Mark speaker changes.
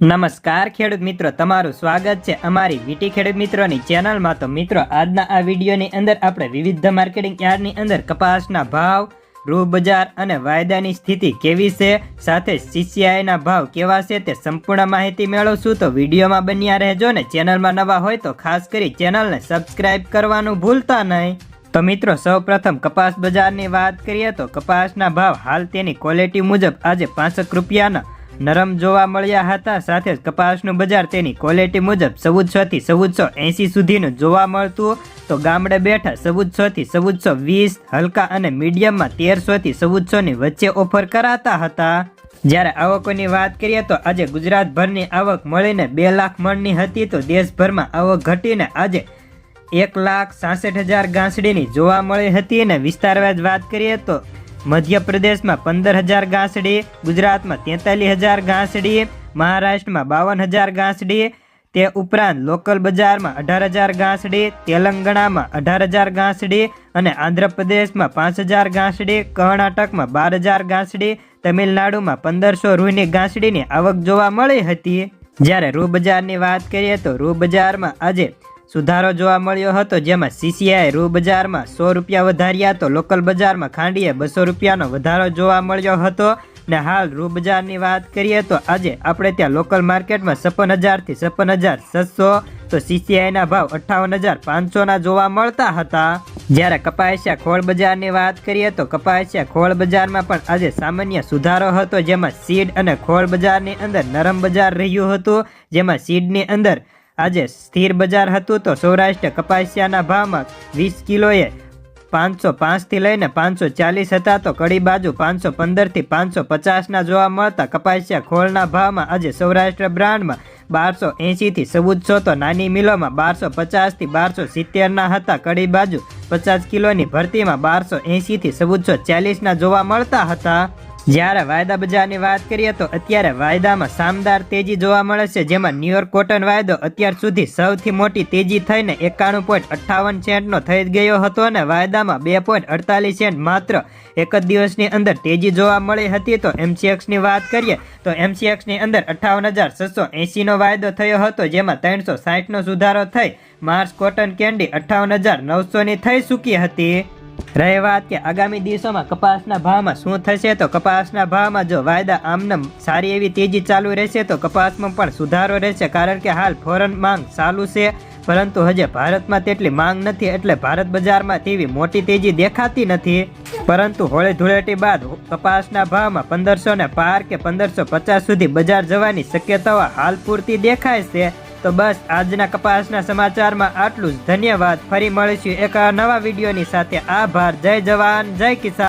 Speaker 1: નમસ્કાર ખેડૂત મિત્રો, તમારું સ્વાગત છે અમારી વીટી ખેડૂત મિત્રોની ચેનલમાં. તો મિત્રો, આજના આ વિડીયોની અંદર આપણે વિવિધ માર્કેટિંગ યાર્ડની અંદર કપાસના ભાવ રૂ બજાર અને વાયદાની સ્થિતિ કેવી છે, સાથે સીસીઆઈના ભાવ કેવા છે તે સંપૂર્ણ માહિતી મેળવશું. તો વિડીયોમાં બન્યા રહેજો ને ચેનલમાં નવા હોય તો ખાસ કરી ચેનલને સબસ્ક્રાઇબ કરવાનું ભૂલતા નહીં. તો મિત્રો, સૌપ્રથમ કપાસ બજારની વાત કરીએ તો કપાસના ભાવ હાલ તેની ક્વોલિટી મુજબ આજે પાંસઠ રૂપિયાના નરમ જોવા મળ્યા હતા. સાથે જ કપાસનું બજાર તેની ક્વોલિટી મુજબ ચૌદસો થી ચૌદસો એંસી સુધીનું જોવા મળતું. તો ગામડે બેઠા ચૌદસો થી ચૌદસો વીસ, હલકા અને મીડિયમમાં તેરસો થી ચૌદસો ની વચ્ચે ઓફર કરાતા હતા. જ્યારે આવકોની વાત કરીએ તો આજે ગુજરાતભરની આવક મળીને બે લાખ મણની હતી. તો દેશભરમાં આવક ઘટીને આજે એક લાખ સાસઠ હજાર ગાંસડીની જોવા મળી હતી. અને વિસ્તારવાદ વાત કરીએ તો મધ્યપ્રદેશમાં પંદર હજાર ઘાસડી, ગુજરાતમાં તેતાલીસ હજાર ઘાસડી, મહારાષ્ટ્રમાં બાવન હજાર ઘાસડી, તે ઉપરાંત લોકલ બજારમાં અઢાર હજાર ઘાસડી, તેલંગણામાં અઢાર હજાર ઘાસડી અને આંધ્રપ્રદેશમાં પાંચ હજાર ઘાસડી, કર્ણાટકમાં બાર હજાર ઘાસડી, તમિલનાડુમાં પંદરસો રૂની ઘાસડીની આવક જોવા મળી હતી. જ્યારે રૂ બજારની વાત કરીએ તો રૂ બજારમાં આજે સુધારો જોવા મળ્યો હતો, જેમાં સીસીઆઈ રૂ બજારમાં સો રૂપિયા વધાર્યા તો લોકલ બજારમાં ખાંડીએ બસો રૂપિયાનો વધારો જોવા મળ્યો હતો. ને હાલ રૂ બજારની વાત કરીએ તો આજે આપણે ત્યાં લોકલ માર્કેટમાં છપ્પન હજારથી છપ્પન હજાર છસો, તો સીસીઆઈના ભાવ અઠ્ઠાવન હજાર પાંચસોના જોવા મળતા હતા. જ્યારે કપાસિયા ખોળ બજારની વાત કરીએ તો કપાસિયા ખોળ બજારમાં પણ આજે સામાન્ય સુધારો હતો, જેમાં સીડ અને ખોળ બજારની અંદર નરમ બજાર રહ્યું હતું, જેમાં સીડની અંદર આજે સ્થિર બજાર હતું તો સૌરાષ્ટ્ર કપાસિયાના ભાવમાં વીસ કિલોએ પાંચસો પાંચથી લઈને પાંચસો ચાલીસ હતા તો કડી બાજુ પાંચસો પંદરથી પાંચસો પચાસના જોવા મળતા કપાસિયા ખોળના ભાવમાં આજે સૌરાષ્ટ્ર બ્રાન્ડમાં બારસો એંશીથી ચૌદસો તો નાની મિલોમાં બારસો પચાસથી બારસો સિત્તેરના હતા. કડી બાજુ પચાસ કિલોની ભરતીમાં બારસો એંશીથી ચૌદસો ચાલીસના જોવા મળતા હતા. જ્યારે વાયદા બજારની વાત કરીએ તો અત્યારે વાયદામાં શાનદાર તેજી જોવા મળે છે, જેમાં ન્યુયોર્ક કોટન વાયદો અત્યાર સુધી સૌથી મોટી તેજી થઈને એકાણું પોઈન્ટ અઠ્ઠાવન સેન્ટનો થઈ ગયો હતો અને વાયદામાં બે પોઈન્ટ અડતાલીસ સેન્ટ માત્ર એક જ દિવસની અંદર તેજી જોવા મળી હતી. તો એમસીએક્સની વાત કરીએ તો એમસીએક્સની અંદર અઠ્ઠાવન હજાર છસો એંસીનો વાયદો થયો હતો, જેમાં ત્રણસો સાઠનો સુધારો થઈ માર્ચ કોટન કેન્ડી અઠ્ઠાવન હજાર નવસોની થઈ ચૂકી હતી. રહે વાત કે આગામી દિવસોમાં કપાસના ભાવમાં શું થશે તો કપાસના ભાવમાં જો વાયદા આમનામ સારી એવી તેજી ચાલુ રહેશે તો કપાસમાં પણ સુધારો રહેશે કારણ કે હાલ ફોરન માંગ ચાલુ છે. પરંતુ હજે ભારતમાં તેટલી માંગ નથી એટલે ભારત બજારમાં તેવી મોટી તેજી દેખાતી નથી. પરંતુ હોળી ધૂળેટી બાદ કપાસના ભાવમાં પંદરસો ને પાર કે પંદરસો પચાસ સુધી બજાર જવાની શક્યતાઓ હાલ પૂરતી દેખાય છે. તો બસ, આજના કપાસના સમાચારમાં આટલું જ. ધન્યવાદ. ફરી મળીશું એક નવા વિડીયોની સાથે. આભાર. જય જવાન. જય કિસાન.